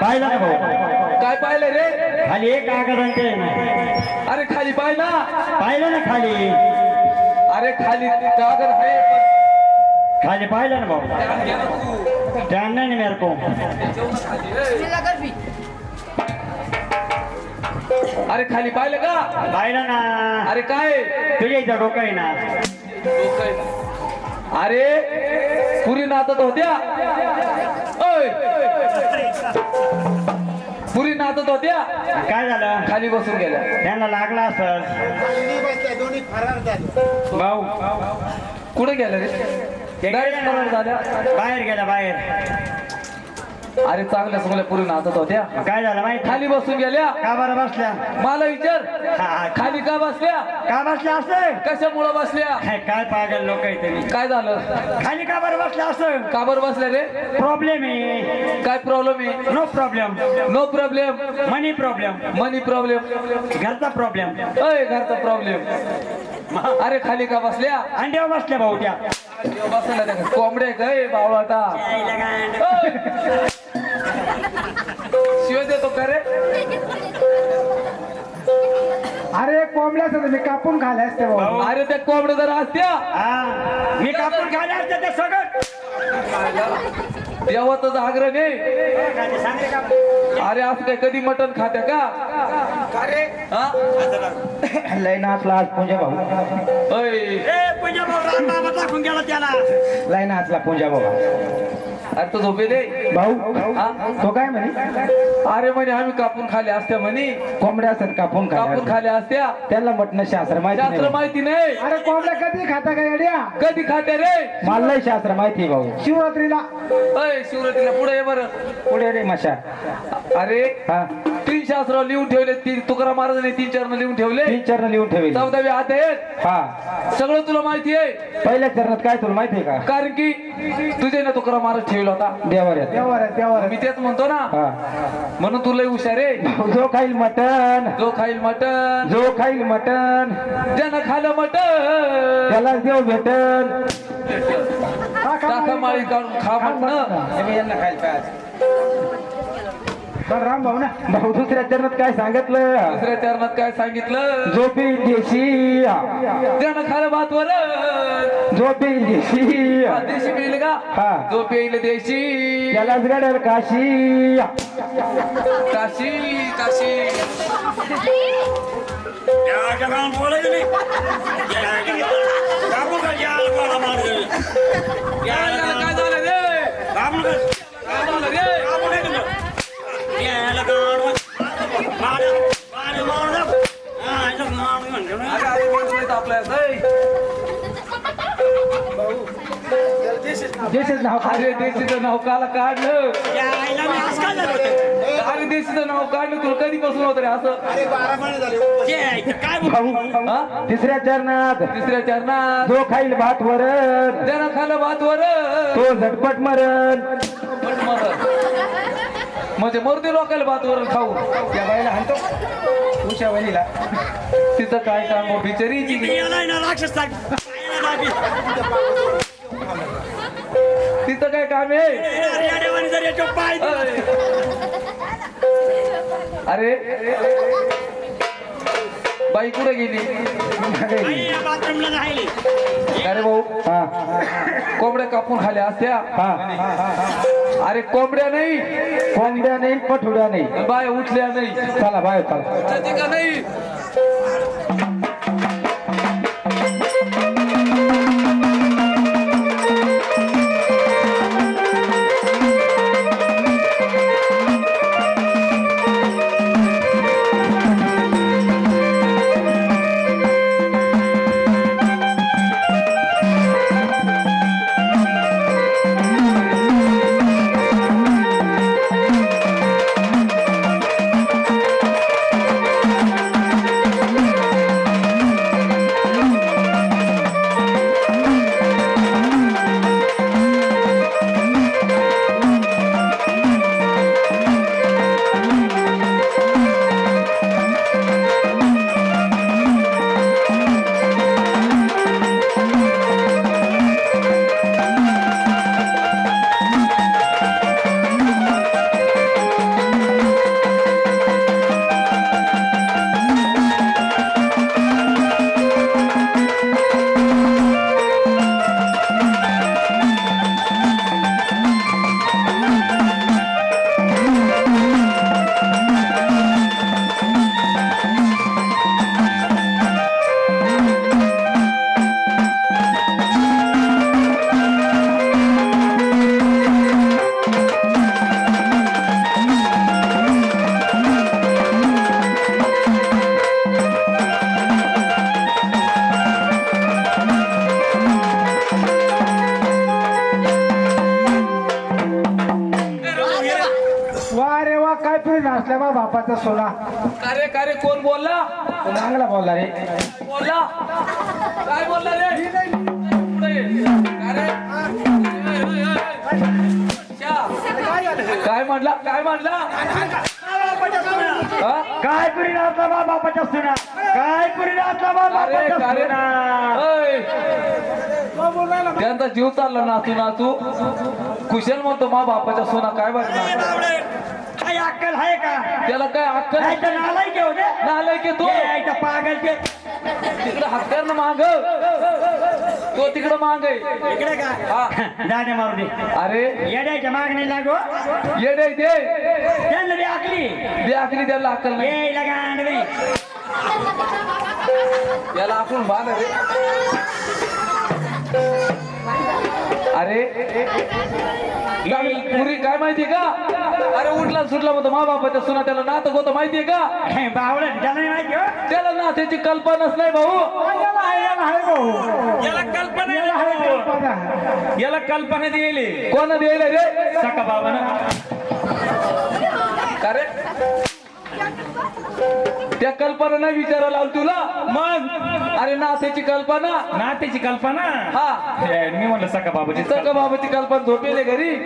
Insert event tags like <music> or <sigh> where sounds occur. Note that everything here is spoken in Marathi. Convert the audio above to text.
पाहिलं ना भाऊ. काय पाहिलं रे? खाली एक कागद आणि अरे खाली पाय ना. पाहिलं ना खाली. अरे खाली कागद आहे पण खाली पाहिलं ना भाऊ. ध्यान घे ना तू. ध्यान नाही ना मेरे को जेवण खाली रे. अरे खाली पाहिलं का? पाहिलं ना. अरे काय? तुझ्या इथं डोकं आहे ना. अरे पुरी नाचत होत्या. ओय. पुरी नाचत होत्या. काय झालं? खाली बसून गेल्या. त्यांना लागला असं? भाऊ कुठे रे? गेले. झाल्या. बाहेर गेला बाहेर. अरे चांगल्या चांगल्या पुरी नाचत होत्या. काय झालं माहिती? खाली बसून गेल्या. का बरं बसल्या? मला विचार. हा, खाली का बसल्या? का बसल्या असं? कशामुळं बसल्या? काय काय पागल लोक आहे तुम्ही? काय झालं? खाली का बरं बसल्या असं? का बरं बसल्या रे? प्रॉब्लेम आहे. काय प्रॉब्लेम आहे? No problem no problem money problem money problem घरचा प्रॉब्लेम अय घरचा प्रॉब्लेम अरे खाली का बसल्या? अंड्यावर बसल्या भाऊ त्या. बसल्या त्या कोंबड्या काय बावळाटा शिव देतो का रे? अरे कोंबड्याच मी कापून खाले असते भाऊ अरे त्या कोंबड्या जर असत्या. हा. मी कापून खाले असते ते सगळं. देवाचाच आग्रह नाही कापून. अरे असं काय कधी मटण खात्या का? हा? लय नाचला आज पुंजा भाऊ. ए पूजा भाऊ राम बाबा टाकून गेला त्याला. लय नाचला पुंजा भाऊ. अरे तो झोपे दे. भाऊ? तो काय म्हणे? अरे म्हणे आम्ही कापून खाल्या असत्या म्हणे. कोंबड्या असतात कापून कापून खाल्या असत्या. त्याला म्हटलं शास्त्र माहिती शास्त्र नाही. माहिती नाही. अरे कोंबड्या कधी खाता का येड्या? कधी खात्या रे? मला लय शास्त्र माहिती आहे भाऊ. शिवरात्रीला. अय शिवरात्रीला पुढे ये बरं. पुढे रे मशा. अरे हा. तीन शास्त्र लिहून ठेवले तीन तुकाराम महाराजांनी तीन चरण लिहून ठेवले. तीन चरण लिहून ठेवले. चौदावी हात आहेत हा. सगळं तुला माहिती आहे. पहिल्या चरणात काय तुला माहिती आहे का? कारण की तुझे ना तुकाराम महाराज ठेवला होता. देवाऱ्यात. देवाऱ्यात देवाऱ्यात. मी तेच म्हणतो ना. हा. म्हणून तुला हुशार आहे. जो खाईल मटन जो खाईल मटन जो खाईल मटन ज्यानं खाल्लं मटन त्याला देव भेटन. टाका माळी काढून खा म्हटलं राम भाऊ ना भाऊ दुसऱ्या चरणात काय सांगितलं दुसऱ्या चरणात काय सांगितलं झोपी देशी ज्यानं खाल्लं भात वर झोपी देशी देशी पिईल का हा. जो पिईल देशी त्यालाच गडल काशी काशी काशी बोलायचं नाही. देशीच नाव अरे देशीचं नाव काला काढलं? अरे देशीचं नाव काढलं तुला कधीपासून होत रे असं? काय भाऊ हा? तिसऱ्या चरणात. तिसऱ्या चरणात. जो खाईल भात वरण. ज्यानं खाल्लं भात वर तो झटपट मरण. म्हणजे मरते लोकांना भात वर खाऊ. त्या बाईला हाणतो. उषा वहिनीला. तिचं काय काम हो, बिचारीची ना राक्षस. <laughs> तिचं काय काम आहे? अरे, बाई कुठे गेली? बाथरूमला राहिली. अरे भाऊ. हा. कोंबड्या कापून खाल्या असत्या हा. अरे कोंबड्या नाही. कोंबड्या नाही पठुड्या नाही. बाय उठल्या नाही. चला बाहेर चला. नाही? बा बापाचा सोना. अरे का रे कोण बोलला? तो चांगला बोलला रे. बोलला? काय बोलला रे. काय म्हणला? काय म्हणला? काय पुरी नाचला बा बापाच्या सोना? काय पुरी नाचला अरे बापाच्या? सोना? ओय. त्यांचा जीव चालला नाचू नाचू कुशल म्हणतो मा बापाच्या सोना. काय बावळे. काय अक्कल आहे का? त्याला काय अक्कल नाही तर नालाय घेऊ दे. नालाय की तो पागल ते. तिकडे हत्यार ना माग. तो तिकडे माग इकडे का? हा. मारू दे अरे. येड्याच्या मागणी लागो. येडे दे त्यांना बी आकली दे आखली त्याला अक्कल नाही. ये लगान बी. याला आपण बांध रे. अरे काय- पुरी काय माहितीये का? अरे उठला सुटला म्हणतो मा बापाच्या सुना त्याला नातक होतं माहितीये का त्याला नाही माहिती हो. त्याला नात्याची कल्पनाच नाही भाऊ. याला आहे, याला आहे भाऊ. याला कल्पना याला आहे. कल्पना. याला कल्पना दिली द्यायला रे? सका बाबानं. का रे त्या कल्पना नाही विचारायला आलो तुला. मग? अरे नात्याची कल्पना. नात्याची कल्पना? हा. मी म्हणलं सका बाबाची सगळं बाबाची कल्पना झोपेले घरी.